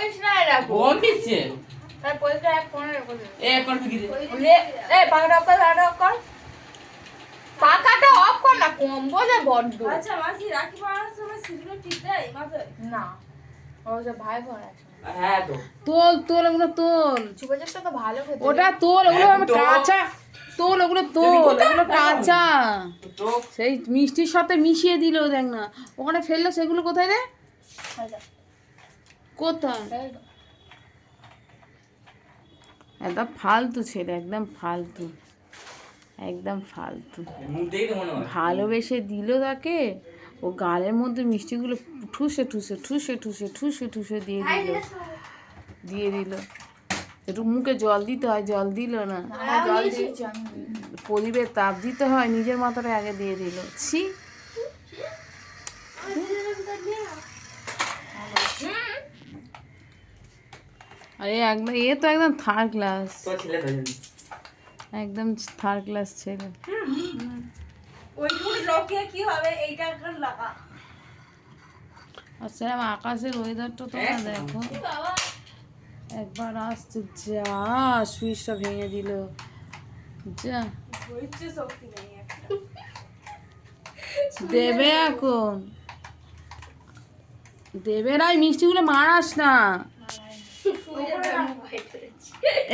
করিস না এরকম বোন দিচ্ছে? তার পয়সাটা এক কোণে রেখে দে এ এখন কি দে লে- এই অফ কর পাখাটা অফ কর। পাখাটা অফ কর না কম্বো যে বড্ড। আচ্ছা মাসি রাখি পড়ানোর সময় সিঁদুর ঠিক দেয় মাথায়? না ও যে ভাই বোন আছে। হ্যাঁ তোল তোল ওগুলো তোল। চুপা তো ভালো ওটা তোল ওগুলো হ্যাঁ, কাঁচা। তোল ওগুলো তোল ওগুলো কাঁচা। সেই মিষ্টির সাথে মিশিয়ে দিল দেখ না। ওখানে ফেলল সেগুলো কোথায় রে? কোথায়? একদম ফালতু ছেলে একদম ফালতু একদম ফালতু। ভালোবেসে দিল তাকে ও গালের মধ্যে মিষ্টিগুলো ঠুসে ঠুসে ঠুসে ঠুসে ঠুসে ঠুসে দিয়ে দিল। দিয়ে দিল। একটু মুখে জল দিতে হয় জল দিল না। জল আমি প্রদীপের তাপ দিতে হয় নিজের মাথাটা আগে দিয়ে দিল। ছি আরে একদম এ তো একদম থার্ড ক্লাস তো ছেলে তো একদম থার্ড ক্লাস ছেলে। কি হবে এইটা লাগা। আর সেরকম আকাশের ওয়েদারটা তোমরা দেখো। একবার আসছে যা সুইচটা ভেঙে দিল। যা। দেবে এখন। দেবে রাই মিষ্টিগুলো মারাস না।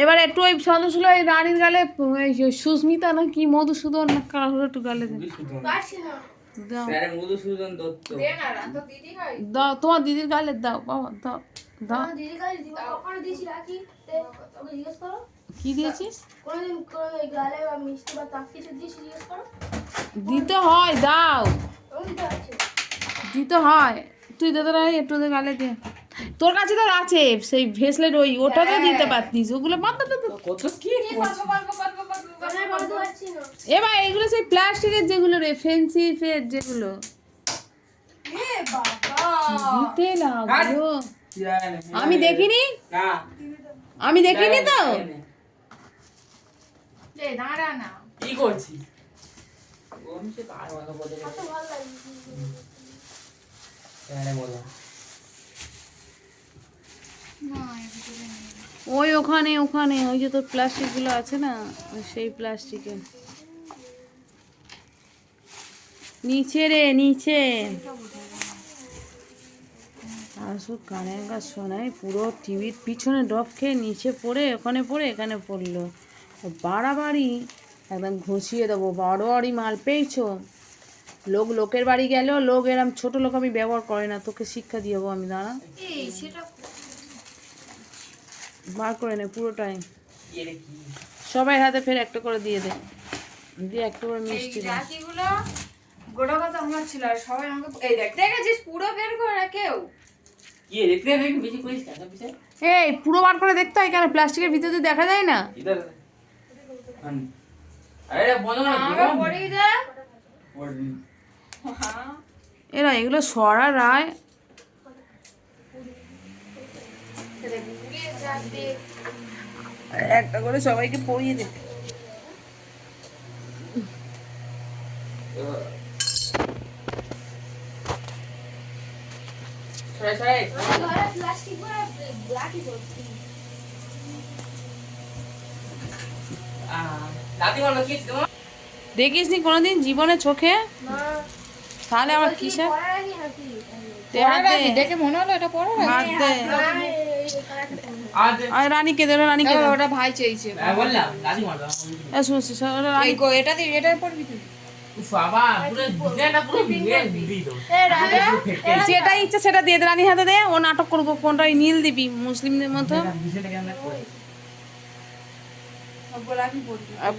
এবার একটু ওই সদস্য ওই রানীর গালে সুস্মিতা না কি মধুসূদন না কারোর একটু গালে। দাও। স্যার মধুসূদন দত্ত। দে না রা, তো দিদি দাও তোমার দিদির গালে দাও বাবা দাও দাও। কি দিয়েছিস? কোনোদিন কোনো ওই গালে বা মিষ্টি বা তাপ কিছু দিয়েছি জিজ্ঞেস করো। দিতে হয় দাও। দিতে হয়। তুই দাদা একটু দে গালে দে। তোর কাছে তো আছে সেই ভেসলেট ওই ওটাতে দিতে পারতিস ওগুলো মাথা তো কত কি এবার এগুলো সেই প্লাস্টিকের যেগুলো রে ফেন্সি ফের যেগুলো। দিতে লাগল। আমি দেখিনি? না। আমি দেখিনি তো? দাঁড়া না কি করছিস ওম কার কথা বলে কত ভালো লাগে হ্যাঁ বলো। ওই ওখানে ওখানে, ওই যে তোর প্লাস্টিকগুলো আছে না সেই প্লাস্টিকে নিচে রে, নিচে। আসো কানের কাজ শোনায়, পুরো টিভির পিছনে ডব খেয়ে নিচে পড়ে, ওখানে পড়ে, এখানে পড়ল। বাড়াবাড়ি, একদম ঘুষিয়ে দেবো বাড়োয়ারি মাল পেয়েছ। লোক, লোকের বাড়ি গেল লোক এরম ছোট লোক আমি ব্যবহার করে না, তোকে শিক্ষা দিয়ে আমি, দাঁড়া। বার করে নে পুরোটাই। কি রে কি? সবাই হাতে ফের একটা করে দিয়ে দে। দিয়ে একটা করে মিষ্টি গোটা কথা আমার ছিল আর সবাই আমাকে এই দেখ দেখেছিস? পুরো বের করে না কেউ। এই পুরো বার করে দেখতে হয় কেন? প্লাস্টিকের ভিতরে দেখা যায় না। দে। এরা এগুলো সরা রায় দেখ, পুড়িয়ে যাবে একটা করে সবাইকে পরিয়ে দে সরে সরে ঘরে প্লাস্টিক ভরা রাখি করছি দাদি বলো কি তোমার দেখিস নি কোনোদিন জীবনে চোখে? তাহলে আমার কিসে দেখে মনে হলো এটা পড়ো হাত আর ওটা ভাই হ্যাঁ, বললাম শুন, শুন, রানী এটা এটা পড়বি তুই দিই তো যেটা ইচ্ছা সেটা দিয়ে দে রানীর হাতে দে ও নাটক করব কোনটা নীল দিবি মুসলিমদের মতো।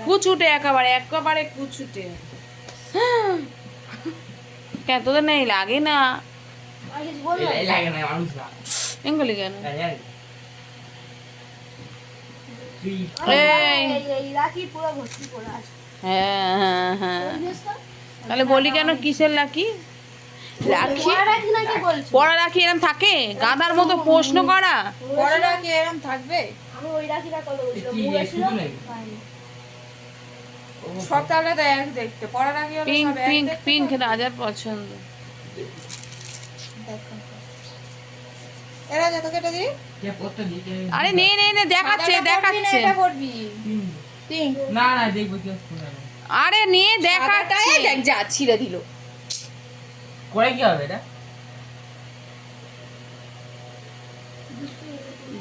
কুচুটে একেবারে একেবারে কুচুটে। কেন তোদের নেই লাগে না। লাগে না মানুষ না। রাখি হ্যাঁ হ্যাঁ হ্যাঁ তাহলে বলি কেন কিসের লাকি রাখি নাকি পড়া রাখি এরম থাকে গাদার মতো প্রশ্ন করা পড়াটা কি এরকম থাকবে দেখতে পিঙ্ক পিঙ্ক পিঙ্ক রাজার পছন্দ এরা আরে নে নে নে দেখাচ্ছে দেখাচ্ছে। এটা করবি তিন। না না দেখব কি আরে নে দেখাচ্ছে। দেখ যা ছিঁড়ে দিল। করে কি হবে এটা?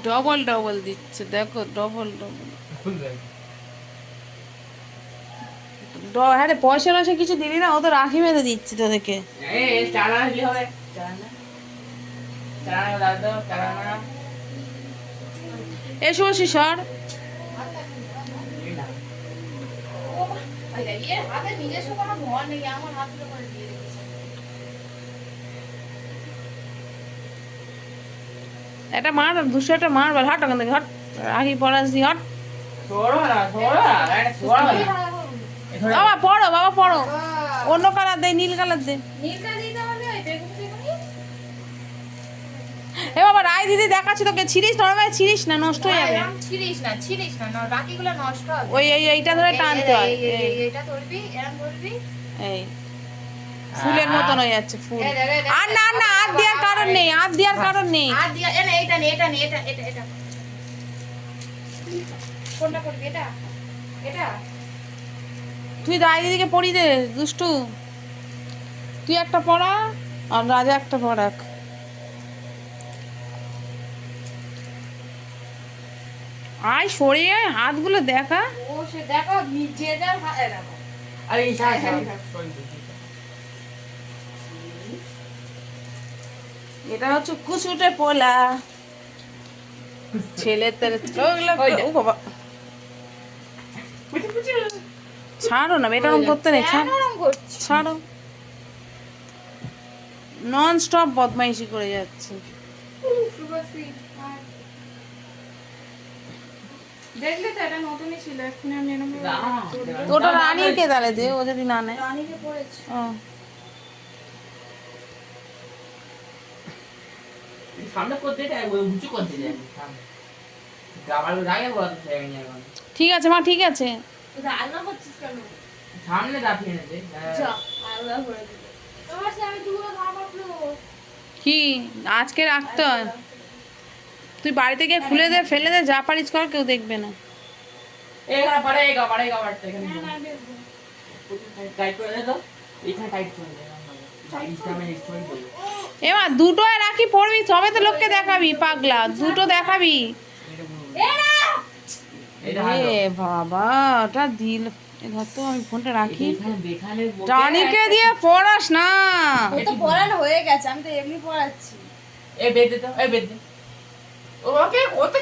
ডবল ডবল দিচ্ছে দেখো ডবল ডবল। হ্যাঁ রে পয়সা রয়েছে কিছু দিলি না ও তো রাখি বেঁধে দিচ্ছে তোদেরকে। চালা হবে। চালা এসো দিয়ে দিয়েছে একটা মার দুশো একটা মার বল হট ওখান থেকে হট। রাখি পড়াশি হট। বাবা পড়ো বাবা পড়ো। অন্য কালার দে নীল কালার দে। নীলটা দিতে এ বাবা রায় দিদি দেখাচ্ছি তোকে। ছিড়িস না ভাই ছিড়িস না নষ্ট হয়ে যাবে। ছিড়িস না ছিড়িস না বাকিগুলো নষ্ট হবে। ওই এই এইটা ধরে টানতে হয়। এই- এই- এই, এই- এটা ধরবি এরম ধরবি। এই। ফুলের মতন হয়ে যাচ্ছে ফুল। আর না না আর দেওয়ার কারণ নেই আর দেওয়ার কারণ নেই। আর দিয়া এ না এটা নে এটা নে এটা এটা এটা। কোনটা করবি এটা? এটা? তুই রায় দিদিকে পড়ি দে দুষ্টু। তুই একটা পড়া আর রাজা একটা পড়াক। আয় সরে আয় হাতগুলো দেখা। ও সে দেখো আরে এই এটা হচ্ছে কুচুটে পোলা। ছেলে ওগুলো ও বাবা। ছাড়ো না এটা করতে নেই ছাড়ো। ছাড়ো। নন স্টপ বদমাইশি করে যাচ্ছে। দেখলে তো এটা নতুনই ছিল এখন আমি এরকম ওটা রানীকে তাহলে দে ও যদি না নেয়? রানীকে পড়েছে। ও। ঠিক আছে মা ঠিক আছে। রান্না করছিস কেন? সামনে দাপিয়ে নেছে যা আলাদা করে দিবে। তোমার সে আমি দুগুলো খাওয়া পাবলো কি? আজকে রাখতে হয়। তুই বাড়িতে গিয়ে খুলে দে ফেলে দে যা পারিস কর কেউ দেখবে না। এখানে পারে এই গাবার এই গাবারটা এখানে টাইট করে দে তো। এখানে টাইট করে দে ইনস্টামে স্টোরি করব। এবার দুটো রাখি পড়বি তবে তো লোককে দেখাবি পাগলা। দুটো দেখাবি। এ বাবা ওটা দিল। এ ধর তো আমি ফোনটা রাখি। রানীকে দিয়ে পড়াস না। তো পড়ানো হয়ে গেছে আমি তো এমনি পড়াচ্ছি। এ বেদ তো এ বেদ ওকে কত